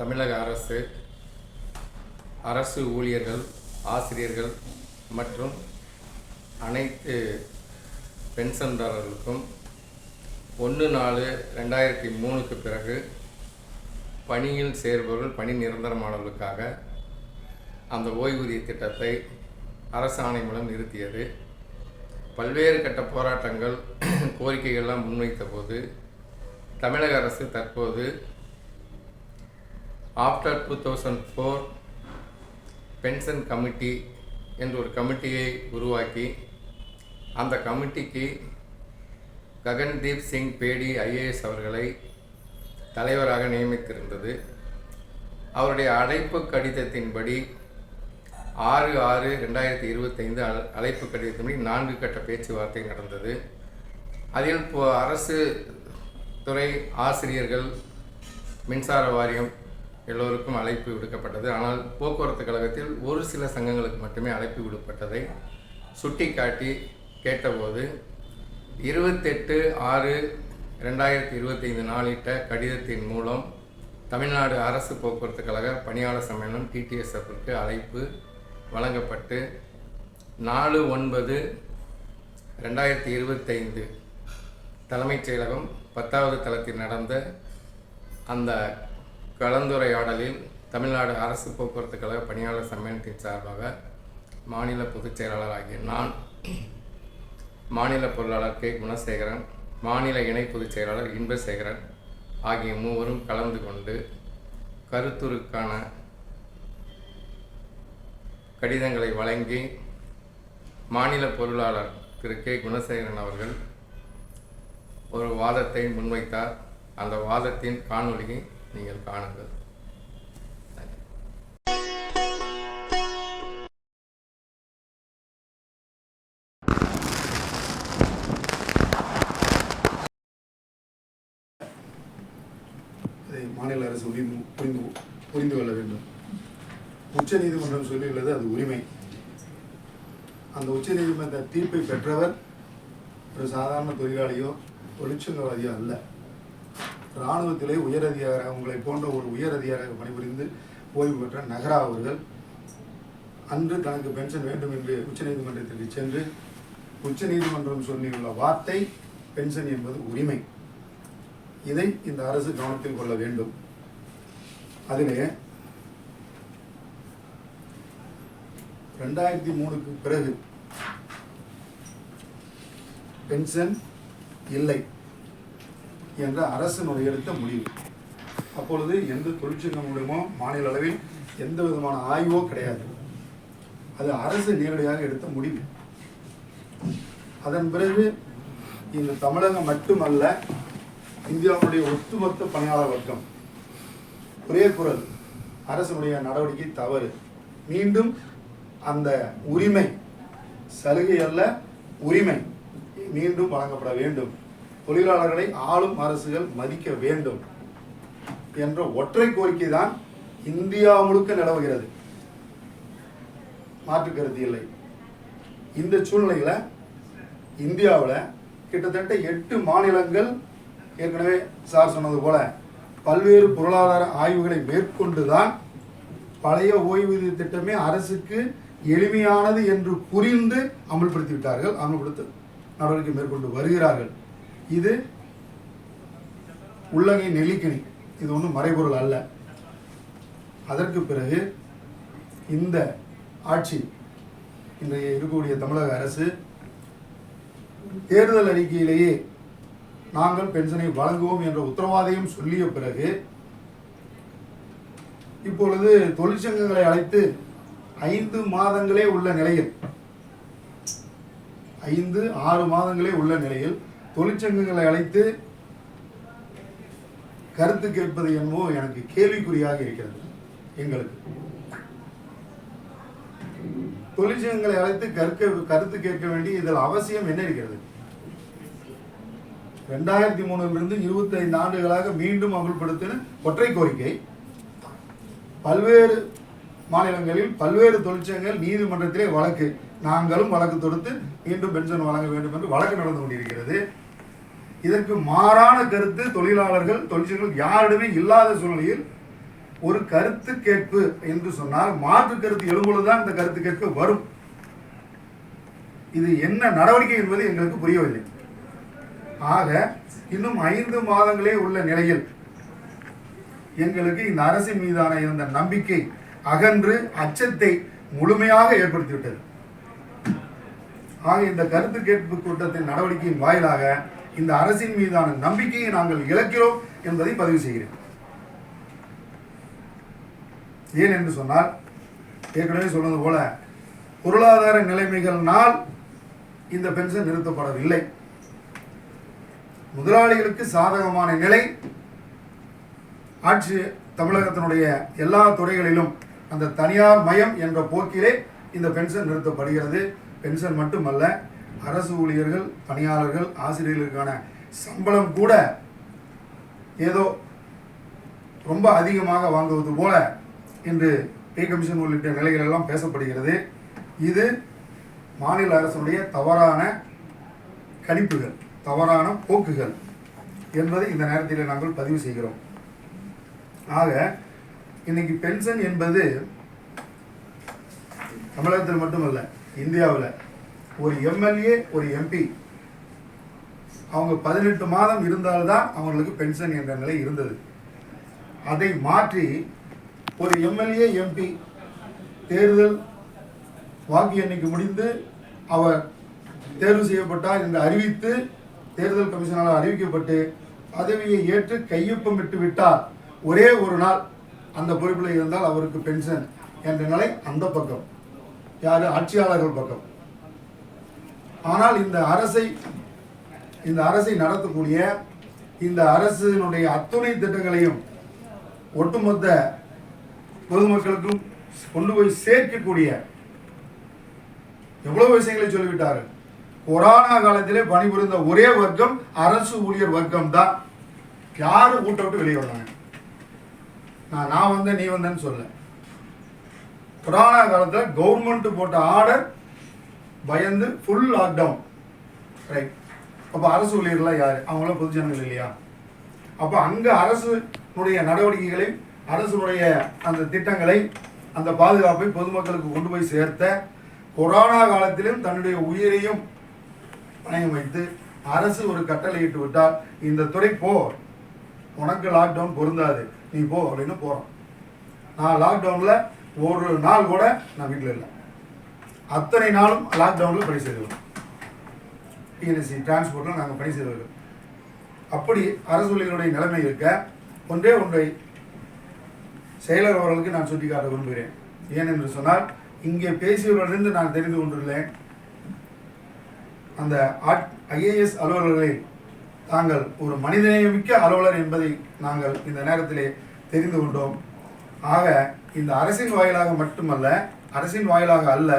தமிழக அரசு அரசு ஊழியர்கள் ஆசிரியர்கள் மற்றும் அனைத்து பென்ஷன்தாரர்களுக்கும் ஒன்று நாலு ரெண்டாயிரத்தி மூணுக்கு பிறகு பணியில் சேர்பவர்கள் பணி நிரந்தரமானவர்களுக்காக அந்த ஓய்வூதிய திட்டத்தை அரசாணை மூலம் நிறுத்தியது. பல்வேறு கட்ட போராட்டங்கள் கோரிக்கைகள்லாம் முன்வைத்த போது தமிழக அரசு தற்போது after two thousand four pension committee என்ற ஒரு கமிட்டியை உருவாக்கி அந்த கமிட்டிக்கு ககன்தீப் சிங் பேடி ஐஏஎஸ் அவர்களை தலைவராக நியமித்திருந்தது. அவருடைய அழைப்பு கடிதத்தின்படி ஆறு ஆறு ரெண்டாயிரத்தி இருபத்தைந்து அழ அழைப்பு கடிதத்தின்படி நான்கு கட்ட பேச்சுவார்த்தை நடந்தது. அதில் அரசு துறை ஆசிரியர்கள் மின்சார வாரியம் எல்லோருக்கும் அழைப்பு விடுக்கப்பட்டது. ஆனால் போக்குவரத்து கழகத்தில் ஒரு சில சங்கங்களுக்கு மட்டுமே அழைப்பு விடுப்பட்டதை சுட்டிக்காட்டி கேட்டபோது இருபத்தெட்டு ஆறு ரெண்டாயிரத்தி இருபத்தைந்து நாளிட்ட கடிதத்தின் மூலம் தமிழ்நாடு அரசு போக்குவரத்து கழக பணியாளர் சம்மேளனம் டிடிஎஸ்எஃப்க்கு அழைப்பு வழங்கப்பட்டு நாலு ஒன்பது ரெண்டாயிரத்தி இருபத்தைந்து தலைமைச் செயலகம் பத்தாவது தளத்தில் நடந்த அந்த கலந்துரையாடலில் தமிழ்நாடு அரசு போக்குவரத்து கழக பணியாளர் சம்மேளனத்தின் சார்பாக மாநில பொதுச் செயலாளர் ஆகிய நான் மாநில பொருளாளர் கே. குணசேகரன் மாநில இணை பொதுச் செயலாளர் இன்பசேகரன் ஆகிய மூவரும் கலந்து கொண்டு கருத்துருக்கான கடிதங்களை வழங்கி மாநில பொருளாளர் திரு. கே. குணசேகரன் அவர்கள் ஒரு வாதத்தை முன்வைத்தார். அந்த வாதத்தின் காணொலியை நீங்கள் காணுங்கள். மாநில அரசு உரிந்து புரிந்து புரிந்து கொள்ள வேண்டும். உச்ச நீதிமன்றம் சொல்லியுள்ளது அது உரிமை. அந்த உச்ச நீதிமன்ற தீர்ப்பை பெற்றவர் ஒரு சாதாரண தொழிலாளியோ தொழிற்சங்கவாதியோ அல்ல. இராணுவத்திலே உயரதிகார உங்களை போன்ற ஒரு உயர் பணிபுரிந்து ஓய்வு பெற்ற நகரா அவர்கள் அன்று தனக்கு பென்ஷன் வேண்டும் என்று உச்சநீதிமன்றத்திற்கு சென்று உச்சநீதிமன்றம் சொல்லியுள்ள வார்த்தை பென்ஷன் என்பது உரிமை. இதை இந்த அரசு கவனத்தில் கொள்ள வேண்டும். அதிலே ரெண்டாயிரத்தி மூணுக்கு பிறகு பென்ஷன் இல்லை. என்ற அரசினுடைய எடுத்த முடிவு. அப்பொழுது எந்த தொழிற்சங்கம் மூலமோ மாநில அளவில் எந்த விதமான ஆய்வோ கிடையாது. அது அரசு நேரடியாக எடுத்த முடிவு. அதன் பிறகு இந்த தமிழகம் மட்டுமல்ல இந்தியாவுடைய ஒட்டுமொத்த பணியாளர் வர்க்கம். ஒரே குரல் அரசுடைய நடவடிக்கை தவறு. மீண்டும் அந்த உரிமை சலுகை அல்ல உரிமை மீண்டும் வழங்கப்பட வேண்டும். தொழிலாளர்களை ஆளும் அரசுகள் மதிக்க வேண்டும் என்ற ஒற்றை கோரிக்கை தான் இந்தியா முழுக்க நிலவுகிறது. மாற்று கருத்து இல்லை. இந்த சூழ்நிலையில் இந்தியாவில் கிட்டத்தட்ட எட்டு மாநிலங்கள் ஏற்கனவே சார் சொன்னது போல பல்வேறு பொருளாதார ஆய்வுகளை மேற்கொண்டு தான் பழைய ஓய்வூதிய திட்டமே அரசுக்கு எளிமையானது என்று புரிந்து அமல்படுத்தி விட்டார்கள் அமல்படுத்த நடவடிக்கை மேற்கொண்டு வருகிறார்கள். இது உள்ளங்கை நெல்லிக்கனி. இது ஒன்றும் மறைபொருள் அல்ல. அதற்கு பிறகு இந்த ஆட்சி இன்றைய இருக்கக்கூடிய தமிழக அரசு தேர்தல் அறிக்கையிலேயே நாங்கள் பென்ஷனை வழங்குவோம் என்ற உத்தரவாதையும் சொல்லிய பிறகு இப்பொழுது தொழிற்சங்கங்களை அழைத்து ஐந்து மாதங்களே உள்ள நிலையில் ஐந்து ஆறு மாதங்களே உள்ள நிலையில் தொழிற்சங்கங்களை அழைத்து கருத்து கேட்பது என்னவோ எனக்கு கேள்விக்குறியாக இருக்கிறது. எங்களுக்கு. தொழிற்சங்கங்களை அழைத்து கற்க கருத்து கேட்க வேண்டிய இதில் அவசியம் என்ன இருக்கிறது? ரெண்டாயிரத்தி மூணுலிருந்து இருபத்தி ஐந்து ஆண்டுகளாக மீண்டும் அமல்படுத்தின ஒற்றை கோரிக்கை. பல்வேறு மாநிலங்களில் பல்வேறு தொழிற்சங்கங்கள் நீதிமன்றத்திலே வழக்கு. நாங்களும் வழக்கு தொடுத்து மீண்டும் பென்ஷன் வழங்க வேண்டும் என்று வழக்கு நடந்து கொண்டிருக்கிறது. இதற்கு மாறான கருத்து தொழிலாளர்கள் தொழிற்சங்கங்கள் யாரிடமே இல்லாத சூழ்நிலையில் ஒரு கருத்து கேட்பு என்று சொன்னால் மாற்று கருத்து எழும்பொழுதுதான் இந்த கருத்து கேட்பு வரும். இது என்ன நடவடிக்கை என்பது எங்களுக்கு புரியவில்லை. ஆக இன்னும் ஐந்து மாதங்களே உள்ள நிலையில் எங்களுக்கு இந்த அரசின் மீதான இருந்த நம்பிக்கை அகன்று அச்சத்தை முழுமையாக ஏற்படுத்திவிட்டது. ஆக இந்த கருத்து கேட்பு கூட்டத்தின் நடவடிக்கையின் வாயிலாக இந்த அரசின் மீதான நம்பிக்கையை நாங்கள் இழக்கிறோம் என்பதை பதிவு செய்கிறேன். ஏன் என்று சொன்னால் ஏற்கனவே சொன்னது போல பொருளாதார நிலைமைகள்னால் இந்த பென்ஷன் நிறுத்தப்படவில்லை. முதலாளிகளுக்கு சாதகமான நிலை ஆட்சி தமிழகத்தினுடைய எல்லா துறைகளிலும் அந்த தனியார் மயம் என்ற போக்கிலே இந்த பென்ஷன் நிறுத்தப்படுகிறது. பென்ஷன் மட்டுமல்ல அரசு ஊழியர்கள் பணியாளர்கள் ஆசிரியர்களுக்கான சம்பளம் கூட ஏதோ ரொம்ப அதிகமாக வாங்குவது போல இன்று பே கமிஷன் உள்ளிட்ட நிலைகள் எல்லாம் பேசப்படுகிறது. இது மாநில அரசுடைய தவறான கணிப்புகள் தவறான போக்குகள் என்பதை இந்த நேரத்தில் நாங்கள் பதிவு செய்கிறோம். ஆக இன்னைக்கு பென்ஷன் என்பது தமிழகத்தில் மட்டுமல்ல இந்தியாவில் ஒரு எம்எல்ஏ ஒரு எம்பி அவங்க பதினெட்டு மாதம் இருந்தால்தான் அவங்களுக்கு பென்ஷன் என்ற நிலை இருந்தது. அதை மாற்றி ஒரு எம்எல்ஏ எம்பி தேர்தல் வாக்கு எண்ணிக்கை முடிந்து அவர் தேர்வு செய்யப்பட்டார் என்று அறிவித்து தேர்தல் கமிஷனால் அறிவிக்கப்பட்டு பதவியை ஏற்று கையொப்பமிட்டு விட்டார். ஒரே ஒரு நாள் அந்த பொறுப்பில் இருந்தால் அவருக்கு பென்ஷன் என்ற நிலை அந்த பக்கம். யார்? ஆட்சியாளர்கள் பக்கம். ஆனால் இந்த அரசை இந்த அரசை நடத்தக்கூடிய இந்த அரசினுடைய அத்துணை திட்டங்களையும் ஒட்டுமொத்த பொதுமக்களுக்கும் கொண்டு போய் சேர்க்கக்கூடிய எவ்வளவு விஷயங்களை சொல்லிவிட்டார்கள். கொரோனா காலத்திலே பணிபுரிந்த ஒரே வர்க்கம் அரசு ஊழியர் வர்க்கம் தான். யாரும் வீட்டை விட்டு வெளியே வந்தாங்க நான் நான் வந்தேன் நீ வந்தேன்னு சொல்ல கொரோனா காலத்தில் கவர்மெண்ட் போட்ட ஆர்டர் பயந்து ஃபுல் லாக்டவுன் ரைட் அப்போ அரசு ஊழியர்கள்லாம் யார்? அவங்களாம் பொதுஜனங்கள் இல்லையா? அப்போ அங்கே அரசுனுடைய நடவடிக்கைகளை அரசுடைய அந்த திட்டங்களை அந்த பாதுகாப்பை பொதுமக்களுக்கு கொண்டு போய் சேர்த்த கொரோனா காலத்திலும் தன்னுடைய உயிரையும் பணயம் வைத்து அரசு ஒரு கட்டளையிட்டு விட்டால் இந்த துறை போ. உனக்கு லாக்டவுன் பொருந்தாது. நீ போ அப்படின்னு போகிறோம் நான் லாக்டவுனில் ஒரு நாள் கூட நான் வீட்டில் இல்லை. அத்தனை நாளும் லாக்டவுனில் பணி செய்தவர்கள் டிஎன்எஸ்சி டிரான்ஸ்போர்ட்டில் நாங்கள் பணி செய்தவர்கள் அப்படி அரசு ஊழியர்களுடைய நிலைமை இருக்க ஒன்றே ஒன்றை செயலர் அவர்களுக்கு நான் சுட்டிக்காட்ட விரும்புகிறேன். ஏனென்று சொன்னால் இங்கே பேசியவர்களிருந்து நான் தெரிந்து கொண்டுள்ளேன். அந்த ஐஏஎஸ் அலுவலர்களை தாங்கள் ஒரு மனிதநேயமிக்க அலுவலர் என்பதை நாங்கள் இந்த நேரத்திலே தெரிந்து கொண்டோம். ஆக இந்த அரசின் வாயிலாக மட்டுமல்ல அரசின் வாயிலாக அல்ல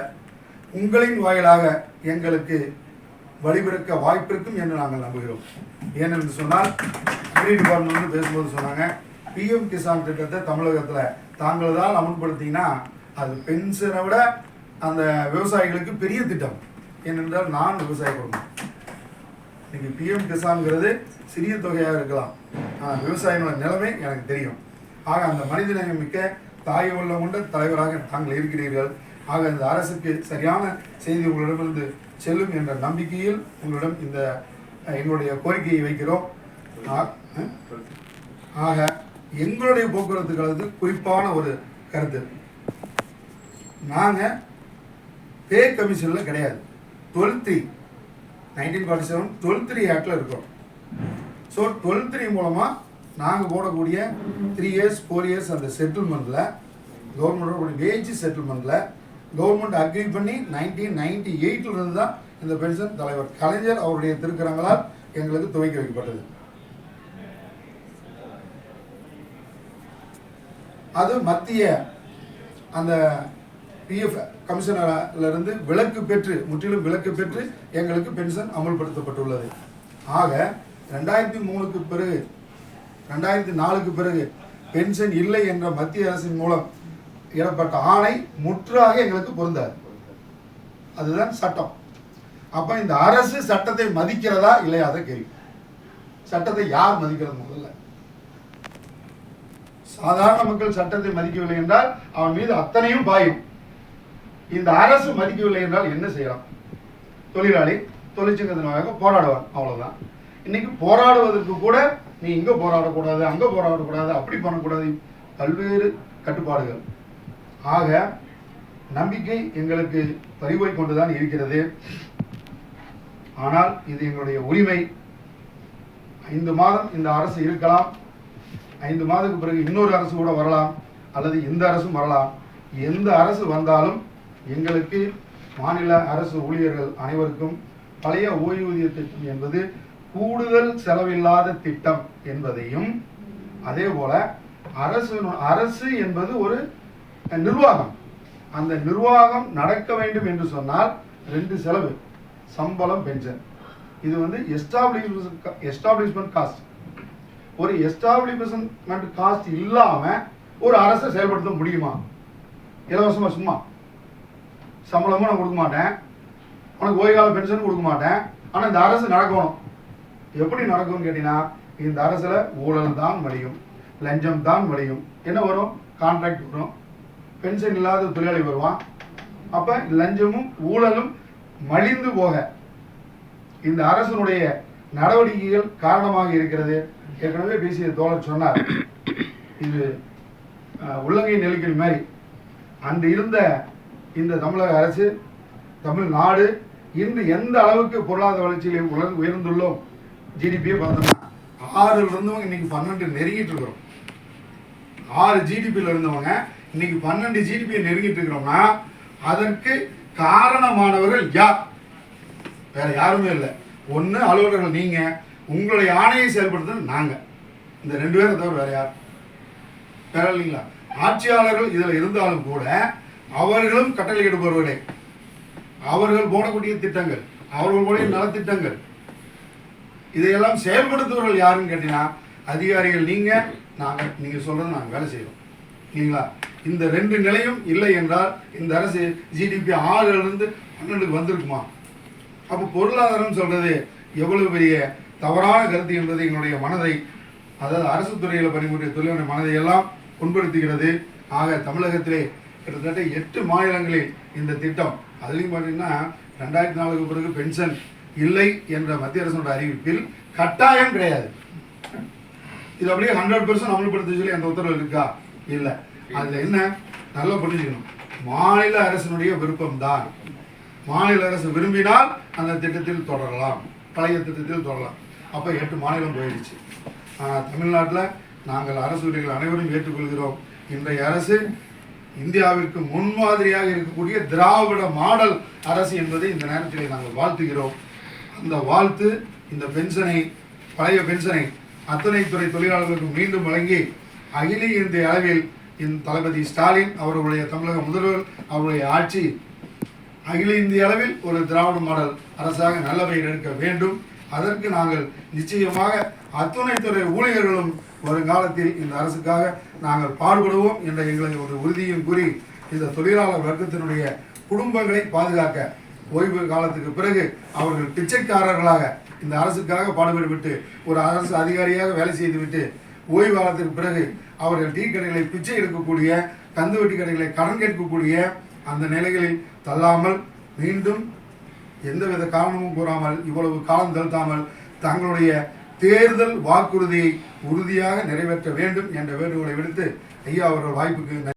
உங்களின் வாயிலாக எங்களுக்கு வழிபிறக்க வாய்ப்பிருக்கும் என்று நாங்கள் நம்புகிறோம். ஏனென்று சொன்னால் அக்ரி டிபார்ட்மெண்ட் பேசும்போது சொன்னாங்க பிஎம் கிசான் திட்டத்தை தமிழகத்தில் தாங்கள் தான் அமல்படுத்திங்கன்னா அது பென்ஷனை விட அந்த விவசாயிகளுக்கு பெரிய திட்டம். ஏனென்றால் நான் விவசாய குடும்பம். நீங்கள் பிஎம் கிசான்ங்கிறது சிறிய தொகையாக இருக்கலாம். ஆனால் விவசாயிகளோட நிலைமை எனக்கு தெரியும். ஆக அந்த மனிதநேயம் மிக்க தாய் உள்ள கொண்ட தலைவராக தாங்கள் இருக்கிறீர்கள். ஆக இந்த அரசுக்கு சரியான செய்தி உங்களிடமிருந்து செல்லும் என்ற நம்பிக்கையில் உங்களிடம் இந்த எங்களுடைய கோரிக்கையை வைக்கிறோம். ஆ- ஆக எங்களுடைய போக்குவரத்து கழகத்தில் குறிப்பான ஒரு கருத்து. நாங்கள் பே கமிஷனில் கிடையாது. Twelve three nineteen forty seven twelve three ஆக்டில் இருக்கிறோம். ஸோ டுவெல் த்ரீ மூலமாக நாங்கள் போடக்கூடிய த்ரீ இயர்ஸ் ஃபோர் இயர்ஸ் அந்த செட்டில்மெண்ட்டில் கவர்மெண்டோட வேஜ் செட்டில்மெண்ட்டில் கவர்மெண்ட் அக்ரி பண்ணி நைன்டீன் நைன்டி இருந்து தான் இந்த பென்ஷன் தலைவர் கலைஞர் அவருடைய திருக்கரங்களால் எங்களுக்கு துவக்கி வைக்கப்பட்டது. அது மத்திய அந்த பிஎஃப் கமிஷனரிலிருந்து விலக்கு பெற்று முற்றிலும் விலக்கு பெற்று எங்களுக்கு பென்ஷன் அமல்படுத்தப்பட்டுள்ளது. ஆக ரெண்டாயிரத்தி மூணுக்கு பிறகு ரெண்டாயிரத்தி நாலுக்கு பிறகு பென்ஷன் இல்லை என்ற மத்திய அரசின் மூலம் இடப்பட்ட ஆணை முற்றாக எங்களுக்கு பொருந்தாது. அதுதான் சட்டம். அப்ப இந்த அரசு சட்டத்தை மதிக்கிறதா இல்லையா கேள்வி. சட்டத்தை யார் மதிக்கிறது முதல்ல? சாதாரண மக்கள் சட்டத்தை மதிக்கவில்லை என்றால் அவன் மீது அத்தனையும் பாயும். இந்த அரசு மதிக்கவில்லை என்றால் என்ன செய்யலாம்? தொழிலாளி தொழிற்சங்கத்தினாக போராடுவான். அவ்வளவுதான். இன்னைக்கு போராடுவதற்கு கூட நீ இங்க போராடக்கூடாது அங்க போராடக்கூடாது அப்படி பண்ணக்கூடாது. பல்வேறு கட்டுப்பாடுகள். ஆக நம்பிக்கை எங்களுக்கு பறிபோய் கொண்டுதான் இருக்கிறது. ஆனால் இது எங்களுடைய உரிமை. ஐந்து மாதம் இந்த அரசு இருக்கலாம். ஐந்து மாதத்துக்கு பிறகு இன்னொரு அரசு கூட வரலாம் அல்லது இந்த அரசும் வரலாம். எந்த அரசு வந்தாலும் எங்களுக்கு மாநில அரசு ஊழியர்கள் அனைவருக்கும் பழைய ஓய்வூதிய திட்டம் என்பது கூடுதல் செலவில்லாத திட்டம் என்பதையும் அதே போல அரசு அரசு என்பது ஒரு நிர்வாகம். அந்த நிர்வாகம் நடக்க வேண்டும் என்று சொன்னால் ரெண்டு செலவு. சம்பளம் பென்ஷன் இது வந்து எஸ்டாப்ளிஷ்மெண்ட் எஸ்டாப்ளிஷ்மெண்ட் காஸ்ட் ஒரு எஸ்டாப்ளிஷ்மெண்ட் காஸ்ட் இல்லாமல் ஒரு அரசை செயல்படுத்த முடியுமா? இலவசமாக சும்மா. சம்பளமும் நான் கொடுக்க மாட்டேன். உனக்கு ஓய்வுகால பென்ஷன் கொடுக்க மாட்டேன். ஆனால் இந்த அரசு நடக்கணும். எப்படி நடக்கும்னு கேட்டீங்கன்னா இந்த அரசில் ஊழல் தான் வழியும். லஞ்சம் தான் வழியும். என்ன வரும்? கான்ட்ராக்ட் வரும். பென்ஷன் இல்லாத தொழிலாளி வருவான். அப்ப லஞ்சமும் ஊழலும் மலிந்து போக இந்த அரசனுடைய நடவடிக்கைகள் காரணமாக இருக்கிறது. ஏற்கனவே பேசிய தோழர் சொன்னார். இது உள்ளங்கை நெருக்கடி மாதிரி. அன்று இருந்த இந்த தமிழக அரசு தமிழ்நாடு இன்று எந்த அளவுக்கு பொருளாதார வளர்ச்சியில் உயர்ந்துள்ளோம் ஜிடிபியை பார்த்தோம்னா ஆறுல இருந்தவங்க இன்னைக்கு பன்னெண்டு நெருங்கிட்டு இருக்கிறோம். ஆறு ஜிடிபியில் இருந்தவங்க இன்னைக்கு பன்னெண்டு ஜிடிபியை நெருங்கிட்டு இருக்கிறோம்னா அதற்கு காரணமானவர்கள் யார்? வேற யாருமே இல்லை. ஒன்று அலுவலர்கள் நீங்கள் உங்களுடைய ஆணையை செயல்படுத்துறது நாங்கள் இந்த ரெண்டு பேரை தவிர வேற யார்? வேற இல்லைங்களா? ஆட்சியாளர்கள் இதில் இருந்தாலும் கூட அவர்களும் கட்டளையிடுபவர்களே அவர்கள் போடக்கூடிய திட்டங்கள் அவர்களுடைய நலத்திட்டங்கள். இதையெல்லாம் செயல்படுத்துபவர்கள் யாருன்னு கேட்டீங்கன்னா அதிகாரிகள் நீங்கள் நாங்கள் நீங்கள் சொல்கிறது நாங்கள் வேலை செய்யறோம். இல்லைங்களா? இந்த ரெண்டு நிலையும் இல்லை என்றால் இந்த அரசு ஜிடிபி ஆறுலேருந்து பன்னெண்டுக்கு வந்திருக்குமா? அப்போ பொருளாதாரம் சொல்கிறது எவ்வளவு பெரிய தவறான கருத்து என்பது என்னுடைய மனதை அதாவது அரசு துறையில் பணிபுரிய தொழிலுடைய மனதை எல்லாம் புண்படுத்துகிறது. ஆக தமிழகத்திலே கிட்டத்தட்ட எட்டு மாநிலங்களில் இந்த திட்டம். அதுலேயும் பார்த்தீங்கன்னா ரெண்டாயிரத்தி நாலுக்கு பிறகு பென்ஷன் இல்லை என்ற மத்திய அரசோட அறிவிப்பில் கட்டாயம் கிடையாது. இது அப்படியே ஹண்ட்ரட் பர்சன்ட் அமல்படுத்த சொல்லி அந்த உத்தரவு இருக்கா? இல்லை. அதில் என்ன? நல்லா புரிஞ்சுக்கணும். மாநில அரசினுடைய விருப்பம்தான். மாநில அரசு விரும்பினால் அந்த திட்டத்தில் தொடரலாம். பழைய திட்டத்தில் தொடரலாம். அப்போ எட்டு மாநிலம் போயிடுச்சு. ஆனால் தமிழ்நாட்டில் நாங்கள் அரசு ஊழியர்கள் அனைவரும் ஏற்றுக்கொள்கிறோம். இன்றைய அரசு இந்தியாவிற்கு முன்மாதிரியாக இருக்கக்கூடிய திராவிட மாடல் அரசு என்பதை இந்த நேரத்தில் நாங்கள் வாழ்த்துகிறோம். அந்த வாழ்த்து இந்த பென்ஷனை பழைய பென்ஷனை அத்தனை துறை தொழிலாளர்களுக்கு மீண்டும் வழங்கி அகில இந்திய அளவில் இந்த தளபதி ஸ்டாலின் அவர்களுடைய தமிழக முதல்வர் அவருடைய ஆட்சி அகில இந்திய அளவில் ஒரு திராவிட மாடல் அரசாக நல்லவையில் பெயர் எடுக்க வேண்டும். அதற்கு நாங்கள் நிச்சயமாக அத்துணை துறை ஊழியர்களும் வருங்காலத்தில் இந்த அரசுக்காக நாங்கள் பாடுபடுவோம் என்ற எங்களை ஒரு உறுதியும் கூறி இந்த தொழிலாளர் வர்க்கத்தினுடைய குடும்பங்களை பாதுகாக்க ஓய்வு காலத்துக்கு பிறகு அவர்கள் பிச்சைக்காரர்களாக இந்த அரசுக்காக பாடுபட்டுவிட்டு ஒரு அரசு அதிகாரியாக வேலை செய்துவிட்டு ஓய்வு காலத்திற்கு பிறகு அவர்கள் டீ கடைகளை பிச்சை எடுக்கக்கூடிய கந்து வெட்டி கடைகளை கடன் கேட்கக்கூடிய அந்த நிலைகளில் தள்ளாமல் மீண்டும் எந்தவித காரணமும் கூறாமல் இவ்வளவு காலம் தள்ளாமல் தங்களுடைய தேர்தல் வாக்குறுதியை உறுதியாக நிறைவேற்ற வேண்டும் என்ற வேண்டுகோளை விடுத்து ஐயா அவர்கள் வாய்ப்புக்கு